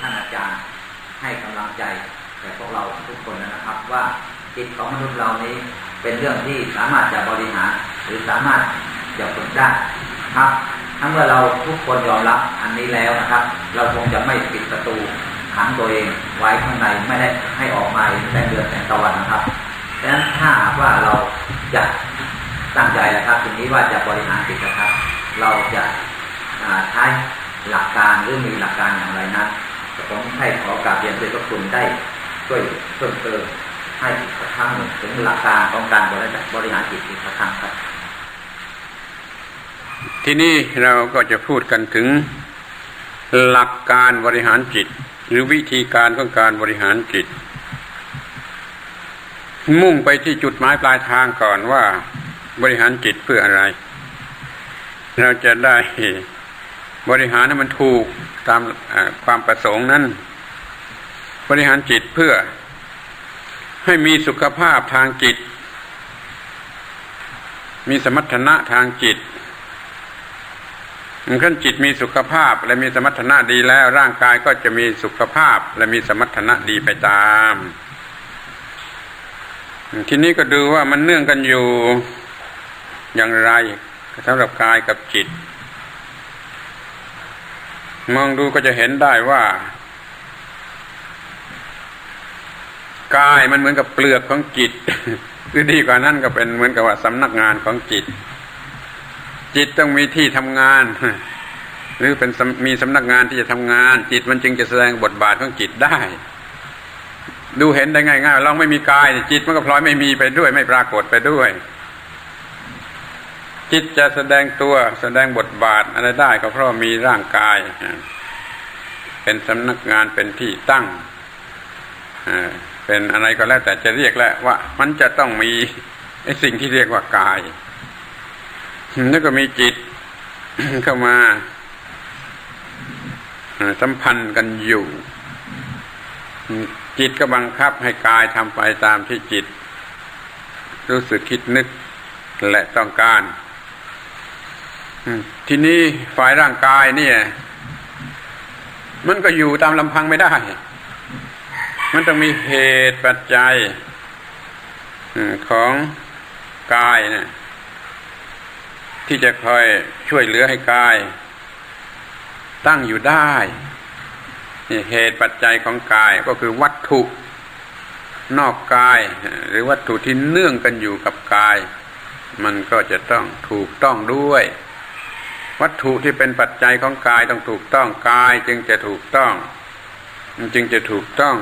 ท่านอาจารย์ให้กำลังใจแก่พวกเราทุกคนนะครับ ว่าจิตของมนุษย์เรานี้เป็นเรื่องที่สามารถจะบริหารหรือสามารถจะฝึกได้ครับถ้าเมื่อเราทุกคนยอมรับอันนี้แล้วนะครับ เราคงจะไม่ปิดประตูขังตัวเองไว้ข้างในไม่ได้ให้ออกมาแสงเดือนแสงตะวันนะครับดังนั้นถ้าหากว่าเราจะตั้งใจนะครับทีนี้ว่าจะบริหารจิตนะครับ เราจะใช้หลักการหรือมีหลักการอย่างไรนั้น ผมให้ขอกราบเรียนด้วยพระคุณได้ช่วยเพิ่มเติมให้อีกครั้งหนึ่งถึงหลักการของการบริหารบริหารจิตอีกครั้งครับ ทีนี้เราก็จะพูดกันถึงหลักการบริหารจิต หรือวิธีการของการบริหารจิต มุ่งไปที่จุดหมายปลายทางก่อนว่า บริหารจิตเพื่ออะไร เราจะได้ บริหารให้มันถูกตามความประสงค์นั้น บริหารจิตเพื่อให้มีสุขภาพทางจิต มีสมรรถนะทางจิตขั้นจิตมีสุขภาพและมีสมรรถนะดีแล้วร่างกายก็จะมีสุขภาพและมีสมรรถนะดีไปตาม ทีนี้ก็ดูว่ามันเนื่องกันอยู่อย่างไรสำหรับกายกับจิต มองดูก็จะเห็นได้ว่ากายมันเหมือนกับเปลือกของจิตหรือดีกว่านั้นก็เป็นเหมือนกับว่าสำนักงานของจิต จิตต้องมีที่ทำงาน หรือเป็นมีสำนักงานที่จะทำงาน จิตมันจึงจะแสดงบทบาทของจิตได้ ดูเห็นได้ง่ายๆลองไม่มีกาย จิตมันก็พลอยไม่มีไปด้วย ไม่ปรากฏไปด้วย จิตจะแสดงตัวแสดงบทบาทอะไรได้ก็เพราะมีร่างกาย เป็นสำนักงานเป็นที่ตั้งเป็นอะไรก็แล้วแต่จะเรียกแล้วว่า มันจะต้องมีไอสิ่งที่เรียกว่ากาย แล้วก็มีจิตเข้ามาสัมพันธ์กันอยู่ จิตก็บังคับให้กายทำไปตามที่จิต รู้สึกคิดนึกและต้องการ ทีนี้ฝ่ายร่างกายเนี่ย มันก็อยู่ตามลำพังไม่ได้ มันต้องมีเหตุปัจจัยของกายนี่ยที่จะคอยช่วยเหลือให้กาย ตั้งอยู่ได้นี่เหตุปัจจัยของกายก็คือวัตถุนอกกาย หรือวัตถุที่เนื่องกันอยู่กับกาย มันก็จะต้องถูกต้องด้วย วัตถุที่เป็นปัจจัยของกายต้องถูกต้องกายจึงจะถูกต้องจึงจะถูกต้อง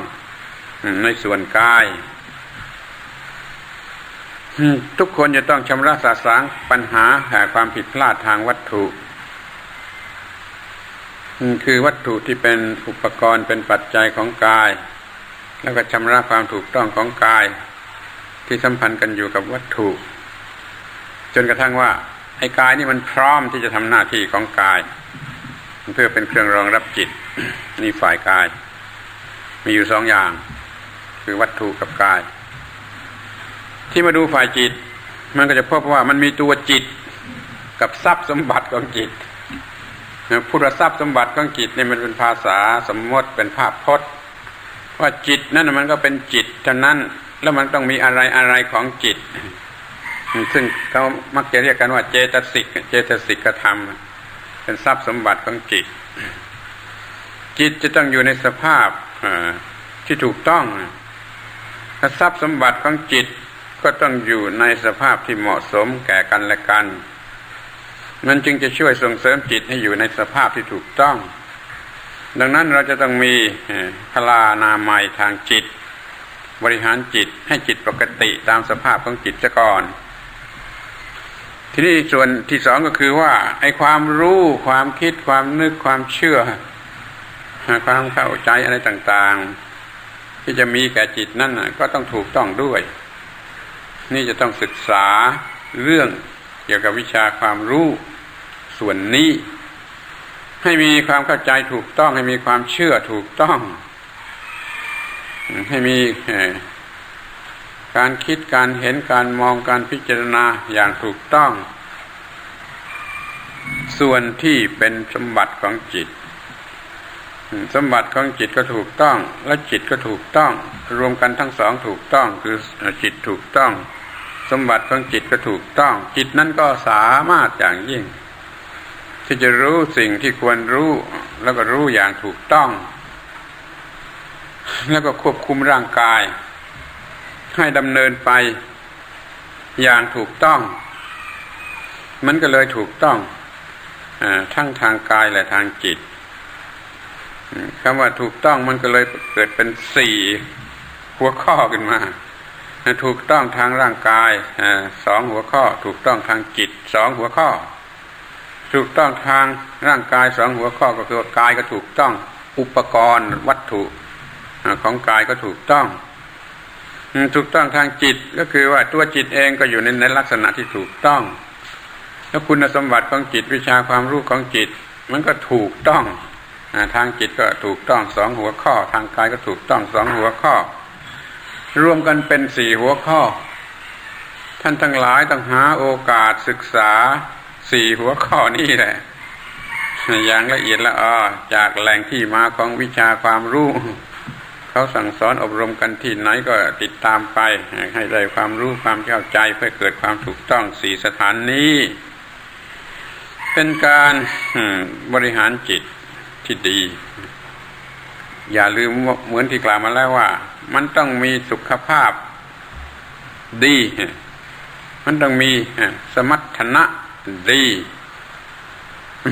ในส่วนกายทุกคนจะต้องชำระสาสางปัญหาหาความผิดพลาดทางวัตถุ คือวัตถุที่เป็นอุปกรณ์เป็นปัจจัยของกาย แล้วก็ชำระความถูกต้องของกาย ที่สัมพันธ์กันอยู่กับวัตถุ จนกระทั่งว่า ไอ้กายนี่มันพร้อมที่จะทำหน้าที่ของกาย เพื่อเป็นเครื่องรองรับจิต นี่ฝ่ายกาย มีอยู่สองอย่าง คือวัตถุกับกาย ที่มาดูฝ่ายจิต มันก็จะพบว่ามันมีตัวจิตกับทรัพย์สมบัติของจิตพูดว่าทรัพย์สมบัติของจิตนี่มันเป็นภาษาสมมติเป็นภาพพจน์ ว่าจิตนั่นมันก็เป็นจิตเท่านั้นแล้วมันต้องมีอะไรอะไรของจิต ซึ่งเขามักจะเรียกกันว่าเจตสิก เจตสิกธรรม เป็นทรัพย์สมบัติของจิต จิตจะต้องอยู่ในสภาพที่ถูกต้องทรัพย์สมบัติของจิตก็ต้องอยู่ในสภาพที่เหมาะสมแก่กันและกันมันจึงจะช่วยส่งเสริมจิตให้อยู่ในสภาพที่ถูกต้อง ดังนั้นเราจะต้องมีพลานามัยทางจิต บริหารจิตให้จิตปกติตามสภาพของจิตซะก่อน ทีนี้ส่วนที่สองก็คือว่าไอ้ความรู้ความคิดความนึกความเชื่อความเข้าใจอะไรต่างๆ ที่จะมีแก่จิตนั่นก็ต้องถูกต้องด้วย นี่จะต้องศึกษาเรื่องเกี่ยวกับวิชาความรู้ ส่วนนี้ ให้มีความเข้าใจถูกต้อง ให้มีความเชื่อถูกต้อง ให้มี การคิดการเห็นการมองการพิจารณาอย่างถูกต้อง ส่วนที่เป็นสมบัติของจิต สมบัติของจิตก็ถูกต้อง และจิตก็ถูกต้อง รวมกันทั้งสองถูกต้อง คือจิตถูกต้อง สมบัติของจิตก็ถูกต้อง จิตนั้นก็สามารถอย่างยิ่ง ที่จะรู้สิ่งที่ควรรู้ แล้วก็รู้อย่างถูกต้อง แล้วก็ควบคุมร่างกาย ให้ดำเนินไปอย่างถูกต้อง มันก็เลยถูกต้องอทั้งทางกายและทางจิตคำว่าถูกต้องมันก็เลยเกิดเป็นสี่หัวข้อขึ้นมา ถูกต้องทางร่างกายสองหัวข้อ ถูกต้องทางจิตสองหัวข้อ ถูกต้องทางร่างกายสองหัวข้อก็คือกายก็ถูกต้อง อุปกรณ์วัตถุของกายก็ถูกต้อง ถูกต้องทางจิตก็คือว่าตัวจิตเองก็อยู่ในในลักษณะที่ถูกต้อง แล้วคุณสมบัติของจิตวิชาความรู้ของจิต มันก็ถูกต้องทางจิตก็ถูกต้องสองหัวข้อ ทางกายก็ถูกต้องสองหัวข้อ รวมกันเป็นสี่หัวข้อ ท่านทั้งหลายต้องหาโอกาสศึกษาสี่หัวข้อนี่แหละอย่างละเอียดละออจากแหล่งที่มาของวิชาความรู้ เขาสั่งสอนอบรมกันที่ไหนก็ติดตามไป ให้ได้ความรู้ความเข้าใจเพื่อเกิดความถูกต้องสี่สถานนี้ เป็นการบริหารจิตที่ดี อย่าลืมเหมือนที่กล่าวมาแล้วว่า มันต้องมีสุขภาพดี มันต้องมีสมรรถนะดี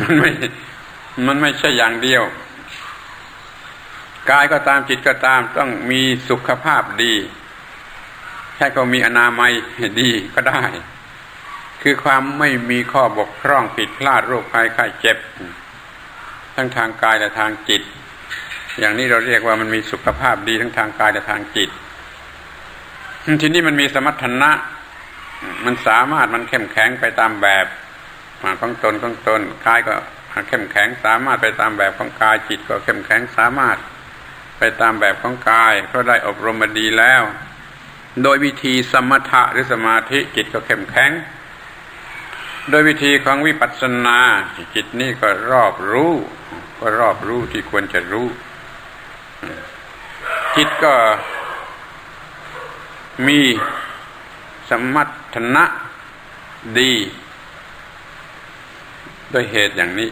มันไม่ มันไม่ใช่อย่างเดียว กายก็ตามจิตก็ตามต้องมีสุขภาพดีแค่ก็มีอนามัยดีก็ได้ คือความไม่มีข้อบกพร่องผิดพลาดโรคภัยไข้เจ็บ ทั้งทางกายและทางจิต อย่างนี้เราเรียกว่ามันมีสุขภาพดีทั้งทางกายและทางจิต ทีนี้มันมีสมรรถนะ มันสามารถมันเข้มแข็งไปตามแบบของตนของตนกายก็เข้มแข็งสามารถไปตามแบบของกายจิตก็เข้มแข็งสามารถ ไปตามแบบของกาย เพราะได้อบรมมาดีแล้ว โดยวิธีสมถะหรือสมาธิจิตก็เข้มแข็ง โดยวิธีของวิปัสสนาจิตนี่ก็รอบรู้ ก็รอบรู้ที่ควรจะรู้ จิตก็มีสมรรถนะดีด้วยเหตุอย่างนี้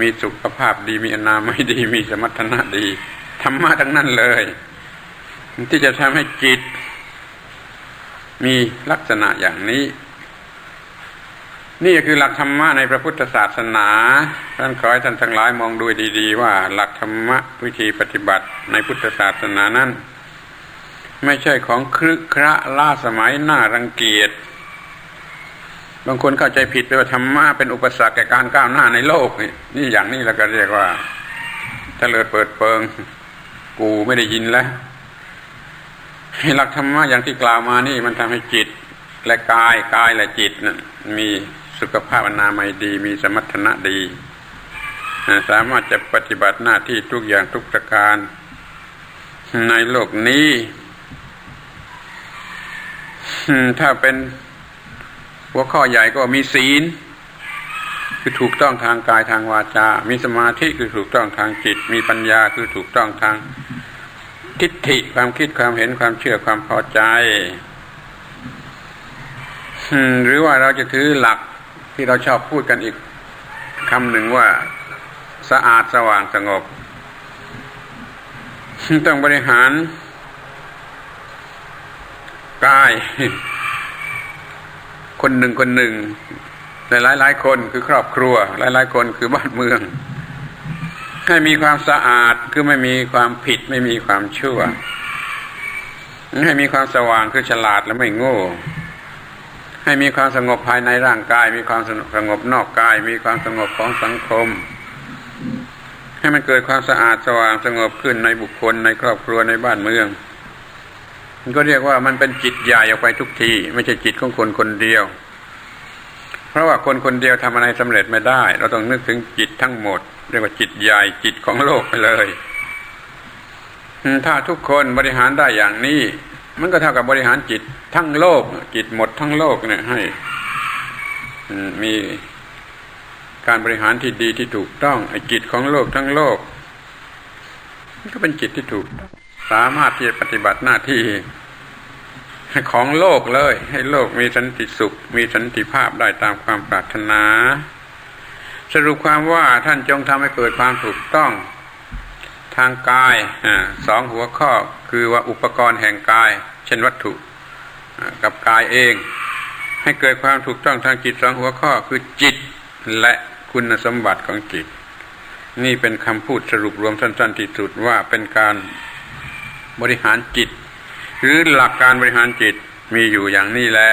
มีสุขภาพดีมีอนามัยดี มีสมรรถนะดี ธรรมะทั้งนั้นเลย ที่จะทำให้จิต มีลักษณะอย่างนี้ นี่คือหลักธรรมะในพระพุทธศาสนาท่านขอให้ท่านทั้งหลายมองดูดี ๆ ว่าหลักธรรมะวิธีปฏิบัติในพุทธศาสนานั้นไม่ใช่ของครึกคระล่าสมัยน่ารังเกียจบางคนเข้าใจผิดไปว่าธรรมะเป็นอุปสรรคแก่การก้าวหน้าในโลก นี่อย่างนี้เราก็เรียกว่าถ้าเลิดเปิดเปิง กูไม่ได้ยินแล้วหลักธรรมะอย่างที่กล่าวมานี่มันทำให้จิต และกายกายและจิตนั่นมีสุขภาพอนามัยดี มีสมรรถนะดี สามารถจะปฏิบัติหน้าที่ทุกอย่างทุกประการ ในโลกนี้ ถ้าเป็นหัวข้อใหญ่ก็มีศีล คือถูกต้องทางกายทางวาจา มีสมาธิคือถูกต้องทางจิต มีปัญญาคือถูกต้องทางทิฏฐิความคิดความเห็นความเชื่อความพอใจหรือว่าเราจะถือหลักที่เราชอบพูดกันอีกคำหนึ่งว่าสะอาดสว่างสงบ ต้องบริหารกาย คนหนึ่งคนหนึ่ง หลายหลายคนคือครอบครัว หลายหลายคนคือบ้านเมือง ให้มีความสะอาดคือไม่มีความผิดไม่มีความชั่ว ให้มีความสว่างคือฉลาดและไม่โง่ ให้มีความสงบภายในร่างกาย มีความสงบนอกกาย มีความสงบของสังคม ให้มันเกิดความสะอาดสว่างสงบขึ้นในบุคคลในครอบครัวในบ้านเมืองมันก็เรียกว่ามันเป็นจิตใหญ่ออกไปทุกที ไม่ใช่จิตของคนคนเดียว เพราะว่าคนคนเดียวทำอะไรสำเร็จไม่ได้ เราต้องนึกถึงจิตทั้งหมด เรียกว่าจิตใหญ่จิตของโลกไปเลยถ้าทุกคนบริหารได้อย่างนี้ มันก็เท่ากับบริหารจิตทั้งโลก จิตหมดทั้งโลกเนี่ยให้มีการบริหารที่ดีที่ถูกต้องไอ้จิตของโลกทั้งโลกก็เป็นจิตที่ถูก สามารถที่จะปฏิบัติหน้าที่ ของโลกเลย ให้โลกมีสันติสุข มีสันติภาพได้ตามความปรารถนา สรุปความว่าท่านจงทำให้เกิดความถูกต้องทางกายสองหัวข้อคือว่าอุปกรณ์แห่งกาย เช่นวัตถุกับกายเอง ให้เกิดความถูกต้องทางจิตสองหัวข้อคือจิตและคุณสมบัติของจิต นี่เป็นคำพูดสรุปรวมสั้นๆที่สุดว่าเป็นการบริหารจิต หรือหลักการบริหารจิตมีอยู่อย่างนี้แหละ